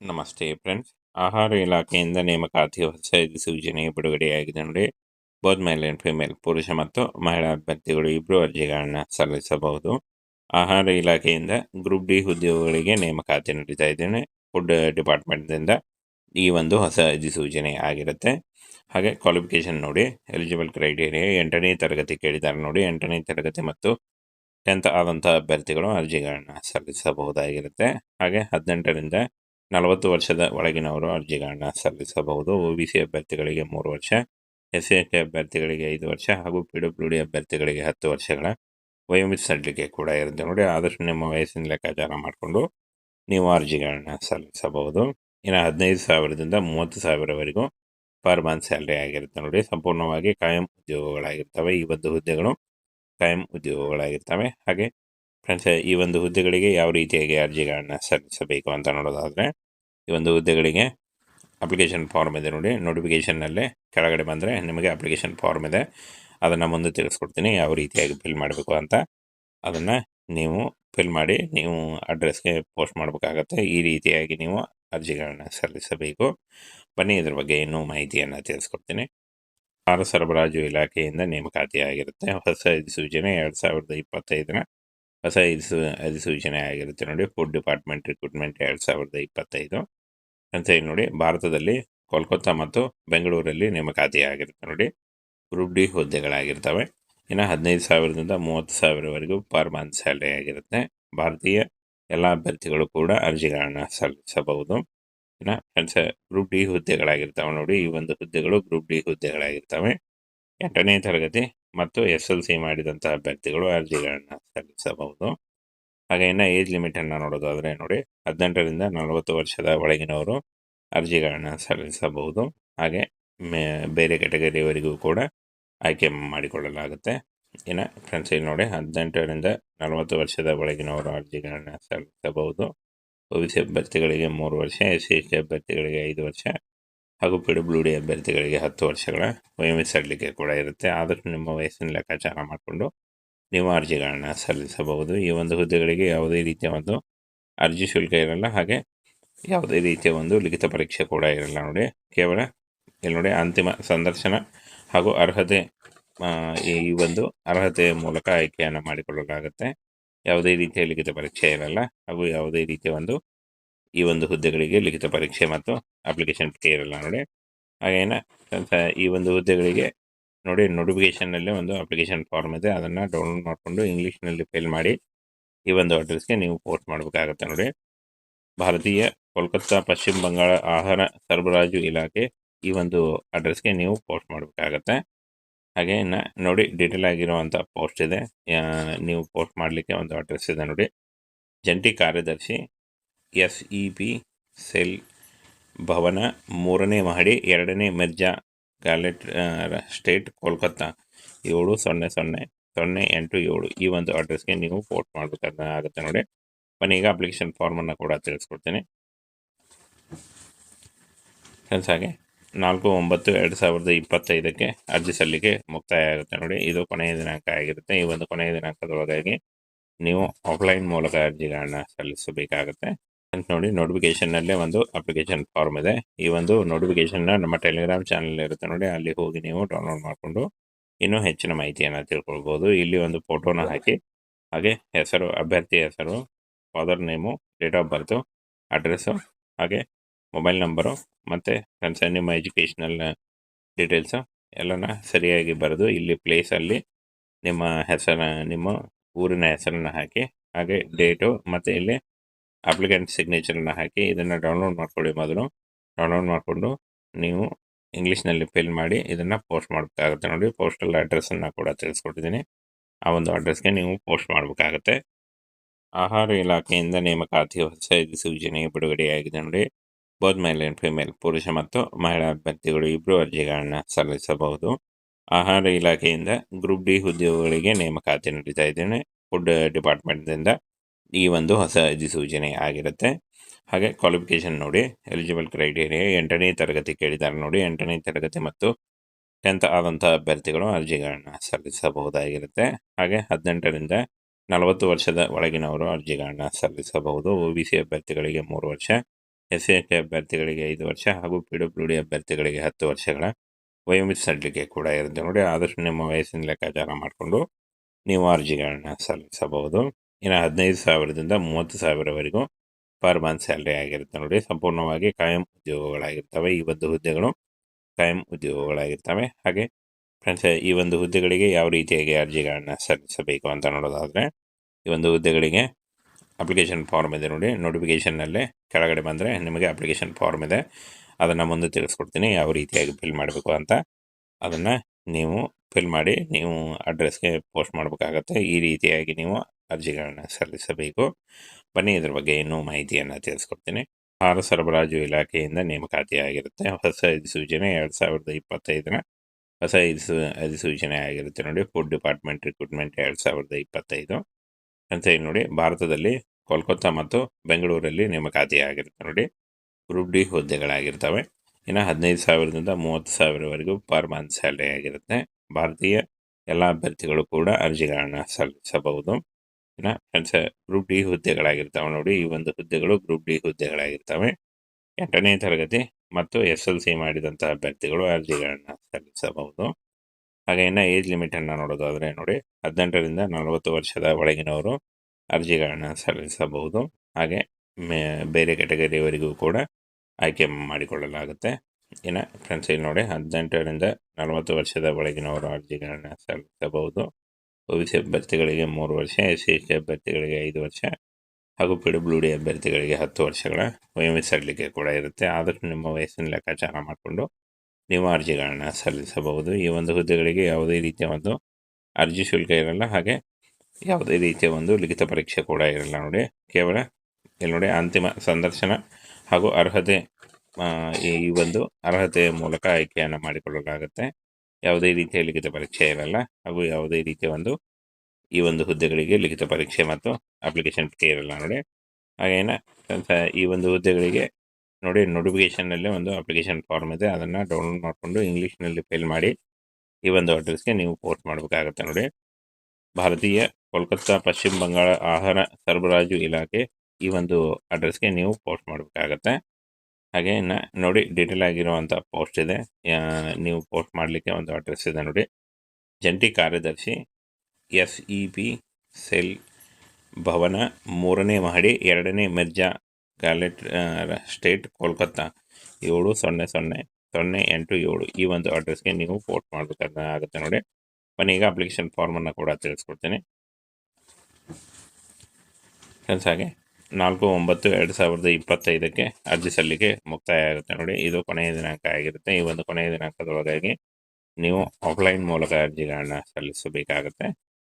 ನಮಸ್ತೆ ಫ್ರೆಂಡ್ಸ್ ಆಹಾರ ಇಲಾಖೆಯಿಂದ ನೇಮಕಾತಿ ಹೊಸ ಸೂಚನೆ ಬಿಡುಗಡೆಯಾಗಿದೆ ನೋಡಿ. ಬೋಧ್ ಮೇಲ್ ಆ್ಯಂಡ್ ಫಿಮೇಲ್ ಪುರುಷ ಮತ್ತು ಮಹಿಳಾ ಅಭ್ಯರ್ಥಿಗಳು ಇಬ್ಬರು ಅರ್ಜಿಗಳನ್ನು ಸಲ್ಲಿಸಬಹುದು. ಆಹಾರ ಇಲಾಖೆಯಿಂದ ಗ್ರೂಪ್ ಡಿ ಉದ್ಯೋಗಗಳಿಗೆ ನೇಮಕಾತಿ ನಡೀತಾ ಇದ್ದೇನೆ ಫುಡ್ ಡಿಪಾರ್ಟ್ಮೆಂಟ್ದಿಂದ ಈ ಒಂದು ಹೊಸ ಅಧಿಸೂಚನೆ ಆಗಿರುತ್ತೆ. ಹಾಗೆ ಕ್ವಾಲಿಫಿಕೇಷನ್ ನೋಡಿ. ಎಲಿಜಿಬಲ್ ಕ್ರೈಟೀರಿಯಾ ಎಂಟನೇ ತರಗತಿ ಕೇಳಿದ್ದಾರೆ ನೋಡಿ. ಎಂಟನೇ ತರಗತಿ ಮತ್ತು ಟೆಂತ್ ಆದಂಥ ಅಭ್ಯರ್ಥಿಗಳು ಅರ್ಜಿಗಳನ್ನು ಸಲ್ಲಿಸಬಹುದಾಗಿರುತ್ತೆ. ಹಾಗೆ ಹದಿನೆಂಟರಿಂದ ನಲವತ್ತು ವರ್ಷದ ಒಳಗಿನವರು ಅರ್ಜಿಗಳನ್ನು ಸಲ್ಲಿಸಬಹುದು. ಒ ಬಿ ಸಿ ಅಭ್ಯರ್ಥಿಗಳಿಗೆ ಮೂರು ವರ್ಷ, ಎಸ್ ಸಿ ಎಸ್ ಟಿ ಅಭ್ಯರ್ಥಿಗಳಿಗೆ ಐದು ವರ್ಷ ಹಾಗೂ ಪಿ ಡಬ್ಲ್ಯೂ ಡಿ ಅಭ್ಯರ್ಥಿಗಳಿಗೆ ಹತ್ತು ವರ್ಷಗಳ ವಯೋಮಿತಿ ಸಡಿಲಿಕೆ ಕೂಡ ಇರುತ್ತೆ ನೋಡಿ. ಆದಷ್ಟು ನಿಮ್ಮ ವಯಸ್ಸಿನ ಲೆಕ್ಕಾಚಾರ ಮಾಡಿಕೊಂಡು ನೀವು ಅರ್ಜಿಗಳನ್ನ ಸಲ್ಲಿಸಬಹುದು. ಇನ್ನು ಹದಿನೈದು ಸಾವಿರದಿಂದ ಮೂವತ್ತು ಸಾವಿರವರೆಗೂ ಪರ್ ಮಂತ್ ಸ್ಯಾಲ್ರಿ ಆಗಿರುತ್ತೆ ನೋಡಿ. ಸಂಪೂರ್ಣವಾಗಿ ಕಾಯಂ ಉದ್ಯೋಗಗಳಾಗಿರ್ತವೆ. ಈ ಒಂದು ಹುದ್ದೆಗಳು ಕಾಯಂ ಉದ್ಯೋಗಗಳಾಗಿರ್ತವೆ. ಹಾಗೆ ಫ್ರೆಂಡ್ಸ್ ಈ ಒಂದು ಹುದ್ದೆಗಳಿಗೆ ಯಾವ ರೀತಿಯಾಗಿ ಅರ್ಜಿಗಳನ್ನು ಸಲ್ಲಿಸಬೇಕು ಅಂತ ನೋಡೋದಾದರೆ, ಈ ಒಂದು ಹುದ್ದೆಗಳಿಗೆ ಅಪ್ಲಿಕೇಶನ್ ಫಾರ್ಮ್ ಇದೆ ನೋಡಿ. ನೋಟಿಫಿಕೇಷನ್ನಲ್ಲೇ ಕೆಳಗಡೆ ಬಂದರೆ ನಿಮಗೆ ಅಪ್ಲಿಕೇಶನ್ ಫಾರ್ಮ್ ಇದೆ. ಅದನ್ನು ಮುಂದೆ ತಿಳಿಸ್ಕೊಡ್ತೀನಿ ಯಾವ ರೀತಿಯಾಗಿ ಫಿಲ್ ಮಾಡಬೇಕು ಅಂತ. ಅದನ್ನು ನೀವು ಫಿಲ್ ಮಾಡಿ, ನೀವು ಅಡ್ರೆಸ್ಗೆ ಪೋಸ್ಟ್ ಮಾಡಬೇಕಾಗತ್ತೆ. ಈ ರೀತಿಯಾಗಿ ನೀವು ಅರ್ಜಿಗಳನ್ನು ಸಲ್ಲಿಸಬೇಕು. ಬನ್ನಿ, ಇದ್ರ ಬಗ್ಗೆ ಇನ್ನೂ ಮಾಹಿತಿಯನ್ನು ತಿಳಿಸ್ಕೊಡ್ತೀನಿ. ಆಹಾರ ಸರಬರಾಜು ಇಲಾಖೆಯಿಂದ ನೇಮಕಾತಿಯಾಗಿರುತ್ತೆ. ಹೊಸ ಸೂಚನೆ ಎರಡು ಸಾವಿರದ ಇಪ್ಪತ್ತೈದರ ಹೊಸ ಇದು ಅಧಿಸೂಚನೆ ಆಗಿರುತ್ತೆ ನೋಡಿ. ಫುಡ್ ಡಿಪಾರ್ಟ್ಮೆಂಟ್ ರಿಕ್ರೂಟ್ಮೆಂಟ್ ಎರಡು ಸಾವಿರದ ಇಪ್ಪತ್ತೈದು. ಅಂತ ಹೇಳಿ ನೋಡಿ. ಭಾರತದಲ್ಲಿ ಕೋಲ್ಕತ್ತಾ ಮತ್ತು ಬೆಂಗಳೂರಲ್ಲಿ ನೇಮಕಾತಿ ಆಗಿರುತ್ತೆ ನೋಡಿ. ಗ್ರೂಪ್ ಡಿ ಹುದ್ದೆಗಳಾಗಿರ್ತವೆ. ಇನ್ನು ಹದಿನೈದು ಸಾವಿರದಿಂದ ಮೂವತ್ತು ಸಾವಿರವರೆಗೂ ಪರ್ ಮಂತ್ ಸ್ಯಾಲ್ರಿ ಆಗಿರುತ್ತೆ. ಭಾರತೀಯ ಎಲ್ಲ ಅಭ್ಯರ್ಥಿಗಳು ಕೂಡ ಅರ್ಜಿಗಳನ್ನು ಸಲ್ಲಿಸಬಹುದು. ಇನ್ನು ಫ್ರೆಂಡ್ಸ್ ಗ್ರೂಪ್ ಡಿ ಹುದ್ದೆಗಳಾಗಿರ್ತವೆ ನೋಡಿ. ಈ ಒಂದು ಹುದ್ದೆಗಳು ಗ್ರೂಪ್ ಡಿ ಹುದ್ದೆಗಳಾಗಿರ್ತವೆ. ಎಂಟನೇ ತರಗತಿ ಮತ್ತು ಎಸ್ ಎಲ್ ಸಿ ಮಾಡಿದಂತಹ ಅಭ್ಯರ್ಥಿಗಳು ಅರ್ಜಿಗಳನ್ನು ಸಲ್ಲಿಸಬಹುದು. ಹಾಗೆ ಇನ್ನು ಏಜ್ ಲಿಮಿಟನ್ನು ನೋಡೋದಾದರೆ ನೋಡಿ, ಹದಿನೆಂಟರಿಂದ ನಲವತ್ತು ವರ್ಷದ ಒಳಗಿನವರು ಅರ್ಜಿಗಳನ್ನು ಸಲ್ಲಿಸಬಹುದು. ಹಾಗೆ ಮೇ, ಬೇರೆ ಕೆಟಗರಿಯವರಿಗೂ ಕೂಡ ಆಯ್ಕೆ ಮಾಡಿಕೊಳ್ಳಲಾಗುತ್ತೆ. ಇನ್ನು ಫ್ರೆಂಡ್ಸ್ ಇಲ್ಲಿ ನೋಡಿ, ಹದಿನೆಂಟರಿಂದ ನಲವತ್ತು ವರ್ಷದ ಒಳಗಿನವರು ಅರ್ಜಿಗಳನ್ನು ಸಲ್ಲಿಸಬಹುದು. ಒ ಬಿ ಸಿ ಅಭ್ಯರ್ಥಿಗಳಿಗೆ ಮೂರು ವರ್ಷ, ಎಸ್ ಸಿ ಎಸ್ ಟಿ ಅಭ್ಯರ್ಥಿಗಳಿಗೆ ಐದು ವರ್ಷ ಹಾಗೂ ಪಿ ಡಬ್ಲ್ಯೂ ಡಿ ಅಭ್ಯರ್ಥಿಗಳಿಗೆ ಹತ್ತು ವರ್ಷಗಳ ವಯೋಮಿತಿ ಸಡಲಿಕೆ ಕೂಡ ಇರುತ್ತೆ. ಆದಷ್ಟು ನಿಮ್ಮ ವಯಸ್ಸಿನ ಲೆಕ್ಕಾಚಾರ ಮಾಡಿಕೊಂಡು ನಿಮ್ಮ ಅರ್ಜಿಗಳನ್ನು ಸಲ್ಲಿಸಬಹುದು. ಈ ಒಂದು ಹುದ್ದೆಗಳಿಗೆ ಯಾವುದೇ ರೀತಿಯ ಒಂದು ಅರ್ಜಿ ಶುಲ್ಕ ಇರಲ್ಲ. ಹಾಗೆ ಯಾವುದೇ ರೀತಿಯ ಒಂದು ಲಿಖಿತ ಪರೀಕ್ಷೆ ಕೂಡ ಇರಲ್ಲ ನೋಡಿ. ಕೇವಲ ಇಲ್ಲಿ ನೋಡಿ ಅಂತಿಮ ಸಂದರ್ಶನ ಹಾಗೂ ಅರ್ಹತೆ ಈ ಒಂದು ಅರ್ಹತೆಯ ಮೂಲಕ ಆಯ್ಕೆಯನ್ನು ಮಾಡಿಕೊಳ್ಳಲಾಗುತ್ತೆ. ಯಾವುದೇ ರೀತಿಯ ಲಿಖಿತ ಪರೀಕ್ಷೆ ಇರಲ್ಲ. ಹಾಗೂ ಯಾವುದೇ ರೀತಿಯ ಒಂದು ಈ ಒಂದು ಹುದ್ದೆಗಳಿಗೆ ಲಿಖಿತ ಪರೀಕ್ಷೆ ಮತ್ತು ಅಪ್ಲಿಕೇಶನ್ ಇರಲ್ಲ ನೋಡಿ. ಹಾಗೇನ ಈ ಒಂದು ಹುದ್ದೆಗಳಿಗೆ ನೋಡಿ ನೋಟಿಫಿಕೇಷನ್ನಲ್ಲಿ ಒಂದು ಅಪ್ಲಿಕೇಶನ್ ಫಾರ್ಮ್ ಇದೆ. ಅದನ್ನು ಡೌನ್ಲೋಡ್ ಮಾಡಿಕೊಂಡು ಇಂಗ್ಲೀಷ್ನಲ್ಲಿ ಫಿಲ್ ಮಾಡಿ ಈ ಒಂದು ಅಡ್ರೆಸ್ಗೆ ನೀವು ಪೋಸ್ಟ್ ಮಾಡಬೇಕಾಗತ್ತೆ ನೋಡಿ. ಭಾರತೀಯ ಕೋಲ್ಕತ್ತಾ, ಪಶ್ಚಿಮ ಬಂಗಾಳ ಆಹಾರ ಸರಬರಾಜು ಇಲಾಖೆ ಈ ಒಂದು ಅಡ್ರೆಸ್ಗೆ ನೀವು ಪೋಸ್ಟ್ ಮಾಡಬೇಕಾಗತ್ತೆ. ಹಾಗೆ ಇನ್ನು ನೋಡಿ ಡೀಟೇಲ್ ಆಗಿರುವಂಥ ಪೋಸ್ಟ್ ಇದೆ. ನೀವು ಪೋಸ್ಟ್ ಮಾಡಲಿಕ್ಕೆ ಒಂದು ಅಡ್ರೆಸ್ ಇದೆ ನೋಡಿ. ಜಂಟಿ ಕಾರ್ಯದರ್ಶಿ ಎಸ್ ಇ ಪಿ ಸೆಲ್ ಭವನ ಮೂರನೇ ಮಹಡಿ, ಎರಡನೇ ಮಿರ್ಜಾ ಗ್ಯಾಲೆಟ್ ಸ್ಟೇಟ್ ಕೋಲ್ಕತ್ತಾ. ಏಳು, ಸೊನ್ನೆ ಸೊನ್ನೆ ಸೊನ್ನೆ, ಎಂಟು, ಏಳು ಈ ಒಂದು ಅಡ್ರೆಸ್ಗೆ ನೀವು ಪೋಸ್ಟ್ ಮಾಡಬೇಕಾಗುತ್ತೆ ನೋಡಿ. ಬನ್ನಿ, ಈಗ ಅಪ್ಲಿಕೇಶನ್ ಫಾರ್ಮನ್ನು ಕೂಡ ತಿಳಿಸ್ಕೊಡ್ತೀನಿ. ಫ್ರೆಂಡ್ಸ್, ಹಾಗೆ ನಾಲ್ಕು, ಒಂಬತ್ತು, ಎರಡು ಸಾವಿರದ ಇಪ್ಪತ್ತೈದಕ್ಕೆ ಅರ್ಜಿ ಸಲ್ಲಿಕೆ ಮುಕ್ತಾಯ ಆಗುತ್ತೆ ನೋಡಿ. ಇದು ಕೊನೆಯ ದಿನಾಂಕ ಆಗಿರುತ್ತೆ. ಈ ಒಂದು ಕೊನೆಯ ದಿನಾಂಕದೊಳಗಾಗಿ ನೀವು ಆಫ್ಲೈನ್ ಮೂಲಕ ಅರ್ಜಿಗಳನ್ನು ಸಲ್ಲಿಸಬೇಕಾಗುತ್ತೆ. ಅಂತ ನೋಡಿ ನೋಟಿಫಿಕೇಷನ್ನಲ್ಲೇ ಒಂದು ಅಪ್ಲಿಕೇಶನ್ ಫಾರ್ಮ್ ಇದೆ. ಈ ಒಂದು ನೋಟಿಫಿಕೇಶನ್ ನಮ್ಮ ಟೆಲಿಗ್ರಾಮ್ ಚಾನಲ್ ಇರುತ್ತೆ ನೋಡಿ, ಅಲ್ಲಿ ಹೋಗಿ ನೀವು ಡೌನ್ಲೋಡ್ ಮಾಡಿಕೊಂಡು ಇನ್ನೂ ಹೆಚ್ಚಿನ ಮಾಹಿತಿಯನ್ನು ತಿಳ್ಕೊಳ್ಬೋದು. ಇಲ್ಲಿ ಒಂದು ಫೋಟೋನ ಹಾಕಿ, ಹಾಗೆ ಹೆಸರು, ಅಭ್ಯರ್ಥಿ ಹೆಸರು father name date of birth address ಹಾಗೆ ಮೊಬೈಲ್ ನಂಬರು ಮತ್ತು ಕನ್ಸರ್ನ್ ನಿಮ್ಮ ಎಜುಕೇಷನಲ್ ಡೀಟೇಲ್ಸು ಎಲ್ಲನ ಸರಿಯಾಗಿ ಬರೆದು ಇಲ್ಲಿ ಪ್ಲೇಸಲ್ಲಿ ನಿಮ್ಮ ಹೆಸರ, ನಿಮ್ಮ ಊರಿನ ಹೆಸರನ್ನು ಹಾಕಿ, ಹಾಗೆ ಡೇಟು ಮತ್ತು ಇಲ್ಲಿ ಅಪ್ಲಿಕೆಂಟ್ ಸಿಗ್ನೇಚರನ್ನು ಹಾಕಿ ಇದನ್ನು ಡೌನ್ಲೋಡ್ ಮಾಡ್ಕೊಳ್ಳಿ ಮೊದಲು. ಡೌನ್ಲೋಡ್ ಮಾಡಿಕೊಂಡು ನೀವು ಇಂಗ್ಲೀಷ್ನಲ್ಲಿ ಫಿಲ್ ಮಾಡಿ ಇದನ್ನು ಪೋಸ್ಟ್ ಮಾಡಬೇಕಾಗುತ್ತೆ ನೋಡಿ. ಪೋಸ್ಟಲ್ ಅಡ್ರೆಸ್ಸನ್ನು ಕೂಡ ತಿಳಿಸ್ಕೊಟ್ಟಿದ್ದೀನಿ. ಆ ಒಂದು ಅಡ್ರೆಸ್ಗೆ ನೀವು ಪೋಸ್ಟ್ ಮಾಡಬೇಕಾಗತ್ತೆ. ಆಹಾರ ಇಲಾಖೆಯಿಂದ ನೇಮಕಾತಿ ಹೊಸ ಸೂಚನೆ ಬಿಡುಗಡೆಯಾಗಿದೆ ನೋಡಿ. ಬೋತ್ ಮೇಲ್ ಆ್ಯಂಡ್ ಫಿಮೇಲ್ ಪುರುಷ ಮತ್ತು ಮಹಿಳಾ ಅಭ್ಯರ್ಥಿಗಳು ಇಬ್ಬರು ಅರ್ಜಿಗಳನ್ನು ಸಲ್ಲಿಸಬಹುದು. ಆಹಾರ ಇಲಾಖೆಯಿಂದ ಗ್ರೂಪ್ ಡಿ ಉದ್ಯೋಗಗಳಿಗೆ ನೇಮಕಾತಿ ನಡೀತಾ ಇದ್ದೇನೆ. ಫುಡ್ ಡಿಪಾರ್ಟ್ಮೆಂಟ್ದಿಂದ ಈ ಒಂದು ಹೊಸ ಅಧಿಸೂಚನೆ ಆಗಿರುತ್ತೆ. ಹಾಗೆ ಕ್ವಾಲಿಫಿಕೇಷನ್ ನೋಡಿ ಎಲಿಜಿಬಲ್ ಕ್ರೈಟೀರಿಯಾ ಎಂಟನೇ ತರಗತಿ ಕೇಳಿದ್ದಾರೆ ನೋಡಿ, ಎಂಟನೇ ತರಗತಿ ಮತ್ತು ಟೆಂತ್ ಆದಂಥ ಅಭ್ಯರ್ಥಿಗಳು ಅರ್ಜಿಗಳನ್ನು ಸಲ್ಲಿಸಬಹುದಾಗಿರುತ್ತೆ. ಹಾಗೆ ಹದಿನೆಂಟರಿಂದ ನಲವತ್ತು ವರ್ಷದ ಒಳಗಿನವರು ಅರ್ಜಿಗಳನ್ನು ಸಲ್ಲಿಸಬಹುದು. ಒ ಬಿ ಸಿ ಅಭ್ಯರ್ಥಿಗಳಿಗೆ ಮೂರು ವರ್ಷ, ಎಸ್ ಸಿ ಎಸ್ ಟಿ ಅಭ್ಯರ್ಥಿಗಳಿಗೆ ಐದು ವರ್ಷ ಹಾಗೂ ಪಿ ಡಬ್ಲ್ಯೂ ಡಿ ಅಭ್ಯರ್ಥಿಗಳಿಗೆ ಹತ್ತು ವರ್ಷಗಳ ವಯೋಮಿತಿ ಸಡಿಲಿಕೆ ಕೂಡ ಇರುತ್ತೆ ನೋಡಿ. ಆದಷ್ಟು ನಿಮ್ಮ ವಯಸ್ಸಿನ ಲೆಕ್ಕಾಚಾರ ಮಾಡಿಕೊಂಡು ನೀವು ಅರ್ಜಿಗಳನ್ನ ಸಲ್ಲಿಸಬಹುದು. ಇನ್ನು ಹದಿನೈದು ಸಾವಿರದಿಂದ ಮೂವತ್ತು ಸಾವಿರವರೆಗೂ ಪರ್ ಮಂತ್ ಸ್ಯಾಲ್ರಿ ಆಗಿರುತ್ತೆ ನೋಡಿ ಸಂಪೂರ್ಣವಾಗಿ ಕಾಯಂ ಉದ್ಯೋಗಗಳಾಗಿರ್ತವೆ ಈ ಒಂದು ಹುದ್ದೆಗಳು. ಕಾಯಂ ಉದ್ಯೋಗಗಳಾಗಿರ್ತವೆ. ಹಾಗೆ ಫ್ರೆಂಡ್ಸ್ ಈ ಒಂದು ಹುದ್ದೆಗಳಿಗೆ ಯಾವ ರೀತಿಯಾಗಿ ಅರ್ಜಿಗಳನ್ನು ಸಲ್ಲಿಸಬೇಕು ಅಂತ ನೋಡೋದಾದರೆ, ಈ ಒಂದು ಹುದ್ದೆಗಳಿಗೆ ಅಪ್ಲಿಕೇಶನ್ ಫಾರ್ಮ್ ಇದೆ ನೋಡಿ. ನೋಟಿಫಿಕೇಷನ್ನಲ್ಲೇ ಕೆಳಗಡೆ ಬಂದರೆ ನಿಮಗೆ ಅಪ್ಲಿಕೇಶನ್ ಫಾರ್ಮ್ ಇದೆ. ಅದನ್ನು ಮುಂದೆ ತಿಳಿಸ್ಕೊಡ್ತೀನಿ. ಯಾವ ರೀತಿಯಾಗಿ ಫಿಲ್ ಮಾಡಬೇಕು ಅಂತ. ಅದನ್ನು ನೀವು ಫಿಲ್ ಮಾಡಿ ನೀವು ಅಡ್ರೆಸ್ಗೆ ಪೋಸ್ಟ್ ಮಾಡಬೇಕಾಗತ್ತೆ. ಈ ರೀತಿಯಾಗಿ ನೀವು ಅರ್ಜಿಗಳನ್ನ ಸಲ್ಲಿಸಬೇಕು. ಬನ್ನಿ, ಇದ್ರ ಬಗ್ಗೆ ಇನ್ನೂ ಮಾಹಿತಿಯನ್ನು ತಿಳಿಸ್ಕೊಡ್ತೀನಿ. ಆಹಾರ ಸರಬರಾಜು ಇಲಾಖೆಯಿಂದ ನೇಮಕಾತಿಯಾಗಿರುತ್ತೆ. ಹೊಸ ಅಧಿಸೂಚನೆ ಎರಡು ಸಾವಿರದ ಇಪ್ಪತ್ತೈದನ ಹೊಸ ಅಧಿಸು, ಅಧಿಸೂಚನೆ ಆಗಿರುತ್ತೆ ನೋಡಿ. ಫುಡ್ ಡಿಪಾರ್ಟ್ಮೆಂಟ್ ರಿಕ್ರೂಟ್ಮೆಂಟ್ ಎರಡು ಸಾವಿರದ ಇಪ್ಪತ್ತೈದು. ಅಂತ ಹೇಳಿ ನೋಡಿ. ಭಾರತದಲ್ಲಿ ಕೋಲ್ಕತ್ತಾ ಮತ್ತು ಬೆಂಗಳೂರಲ್ಲಿ ನೇಮಕಾತಿ ಆಗಿರುತ್ತೆ ನೋಡಿ. ಗ್ರೂಪ್ ಡಿ ಹುದ್ದೆಗಳಾಗಿರ್ತವೆ. ಇನ್ನು ಹದಿನೈದು ಸಾವಿರದಿಂದ ಮೂವತ್ತು ಸಾವಿರವರೆಗೂ ಪರ್ ಮಂತ್ ಸ್ಯಾಲ್ರಿ ಆಗಿರುತ್ತೆ. ಭಾರತೀಯ ಎಲ್ಲ ಅಭ್ಯರ್ಥಿಗಳು ಕೂಡ ಅರ್ಜಿಗಳನ್ನು ಸಲ್ಲಿಸಬಹುದು. ಇನ್ನು ಫ್ರೆಂಡ್ಸ್ ಗ್ರೂಪ್ ಡಿ ಹುದ್ದೆಗಳಾಗಿರ್ತಾವೆ ನೋಡಿ, ಈ ಒಂದು ಹುದ್ದೆಗಳು ಗ್ರೂಪ್ ಡಿ ಹುದ್ದೆಗಳಾಗಿರ್ತವೆ. ಎಂಟನೇ ತರಗತಿ ಮತ್ತು ಎಸ್ ಎಲ್ ಸಿ ಮಾಡಿದಂಥ ಅಭ್ಯರ್ಥಿಗಳು ಅರ್ಜಿಗಳನ್ನು ಸಲ್ಲಿಸಬಹುದು. ಹಾಗೆ ಇನ್ನು ಏಜ್ ಲಿಮಿಟನ್ನು ನೋಡೋದಾದರೆ ನೋಡಿ, ಹದಿನೆಂಟರಿಂದ ನಲವತ್ತು ವರ್ಷದ ಒಳಗಿನವರು ಅರ್ಜಿಗಳನ್ನು ಸಲ್ಲಿಸಬಹುದು. ಹಾಗೆ ಬೇರೆ ಕೆಟಗರಿಯವರಿಗೂ ಕೂಡ ಆಯ್ಕೆ ಮಾಡಿಕೊಳ್ಳಲಾಗುತ್ತೆ. ಇನ್ನು ಫ್ರೆಂಡ್ಸ್, ಇಲ್ಲಿ ನೋಡಿ ಹದಿನೆಂಟರಿಂದ ನಲವತ್ತು ವರ್ಷದ ಒಳಗಿನವರು ಅರ್ಜಿಗಳನ್ನು ಸಲ್ಲಿಸಬಹುದು. ಒ ಸಿ ಅಭ್ಯರ್ಥಿಗಳಿಗೆ ಮೂರು ವರ್ಷ ಎಸ್ ಸಿ ಎಸ್ ಟಿ ಅಭ್ಯರ್ಥಿಗಳಿಗೆ ಐದು ವರ್ಷ ಹಾಗೂ ಪಿ ಡಬ್ಲ್ಯೂ ಡಿ ಅಭ್ಯರ್ಥಿಗಳಿಗೆ ಹತ್ತು ವರ್ಷಗಳ ವಯೋಮಿತಿ ಸಡಿಲಿಕೆ ಕೂಡ ಇರುತ್ತೆ. ಆದಷ್ಟು ನಿಮ್ಮ ವಯಸ್ಸಿನ ಲೆಕ್ಕಾಚಾರ ಮಾಡಿಕೊಂಡು ನಿಮ್ಮ ಅರ್ಜಿಗಳನ್ನು ಸಲ್ಲಿಸಬಹುದು. ಈ ಒಂದು ಹುದ್ದೆಗಳಿಗೆ ಯಾವುದೇ ರೀತಿಯ ಒಂದು ಅರ್ಜಿ ಶುಲ್ಕ ಇರಲ್ಲ. ಹಾಗೆ ಯಾವುದೇ ರೀತಿಯ ಒಂದು ಲಿಖಿತ ಪರೀಕ್ಷೆ ಕೂಡ ಇರಲ್ಲ ನೋಡಿ. ಕೇವಲ ಇಲ್ಲಿ ನೋಡಿ ಅಂತಿಮ ಸಂದರ್ಶನ ಹಾಗೂ ಅರ್ಹತೆ ಈ ಒಂದು ಅರ್ಹತೆಯ ಮೂಲಕ ಆಯ್ಕೆಯನ್ನು ಮಾಡಿಕೊಳ್ಳಲಾಗುತ್ತೆ. ಯಾವುದೇ ರೀತಿಯ ಲಿಖಿತ ಪರೀಕ್ಷೆ ಇರಲ್ಲ. ಹಾಗೂ ಯಾವುದೇ ರೀತಿಯ ಒಂದು, ಈ ಒಂದು ಹುದ್ದೆಗಳಿಗೆ ಲಿಖಿತ ಪರೀಕ್ಷೆ ಮತ್ತು ಅಪ್ಲಿಕೇಶನ್ ಫೀ ಇರಲ್ಲ ನೋಡಿ. ಹಾಗೇನ ಈ ಒಂದು ಹುದ್ದೆಗಳಿಗೆ ನೋಡಿ ನೋಟಿಫಿಕೇಷನ್ನಲ್ಲೇ ಒಂದು ಅಪ್ಲಿಕೇಶನ್ ಫಾರ್ಮ್ ಇದೆ. ಅದನ್ನು ಡೌನ್ಲೋಡ್ ಮಾಡಿಕೊಂಡು ಇಂಗ್ಲೀಷ್ನಲ್ಲಿ ಫಿಲ್ ಮಾಡಿ ಈ ಒಂದು ಅಡ್ರೆಸ್ಗೆ ನೀವು ಪೋಸ್ಟ್ ಮಾಡಬೇಕಾಗತ್ತೆ ನೋಡಿ. ಭಾರತೀಯ ಕೋಲ್ಕತ್ತಾ, ಪಶ್ಚಿಮ ಬಂಗಾಳ ಆಹಾರ ಸರಬರಾಜು ಇಲಾಖೆ ಈ ಒಂದು ಅಡ್ರೆಸ್ಗೆ ನೀವು ಪೋಸ್ಟ್ ಮಾಡಬೇಕಾಗತ್ತೆ. ಹಾಗೆ ಇನ್ನು ನೋಡಿ ಡೀಟೇಲ್ ಆಗಿರುವಂಥ ಪೋಸ್ಟ್ ಇದೆ. ನೀವು ಪೋಸ್ಟ್ ಮಾಡಲಿಕ್ಕೆ ಒಂದು ಅಡ್ರೆಸ್ ಇದೆ ನೋಡಿ. ಜಂಟಿ ಕಾರ್ಯದರ್ಶಿ ಎಸ್ ಇ ಪಿ ಸೆಲ್ ಭವನ ಮೂರನೇ ಮಹಡಿ, ಎರಡನೇ ಮಿರ್ಜಾ ಗ್ಯಾಲೆಟ್ ಸ್ಟೇಟ್ ಕೋಲ್ಕತ್ತಾ ಏಳು ಸೊನ್ನೆ ಸೊನ್ನೆ ಸೊನ್ನೆ ಎಂಟು ಏಳು ಈ ಒಂದು ಅಡ್ರೆಸ್ಗೆ ನೀವು ಪೋಸ್ಟ್ ಮಾಡಬೇಕಾಗುತ್ತೆ ನೋಡಿ. ಬನ್ನಿ, ಈಗ ಅಪ್ಲಿಕೇಶನ್ ಫಾರ್ಮನ್ನು ಕೂಡ ತಿಳಿಸ್ಕೊಡ್ತೀನಿ. ಫ್ರೆಂಡ್ಸ್ ಹಾಗೆ ನಾಲ್ಕು ಒಂಬತ್ತು ಎರಡು ಸಾವಿರದ ಇಪ್ಪತ್ತೈದಕ್ಕೆ ಅರ್ಜಿ ಸಲ್ಲಿಕೆ ಮುಕ್ತಾಯ ಆಗುತ್ತೆ ನೋಡಿ, ಇದು ಕೊನೆಯ ದಿನಾಂಕ ಆಗಿರುತ್ತೆ. ಈ ಒಂದು ಕೊನೆಯ ದಿನಾಂಕದೊಳಗಾಗಿ ನೀವು ಆಫ್ಲೈನ್ ಮೂಲಕ ಅರ್ಜಿಗಳನ್ನ ಸಲ್ಲಿಸಬೇಕಾಗುತ್ತೆ.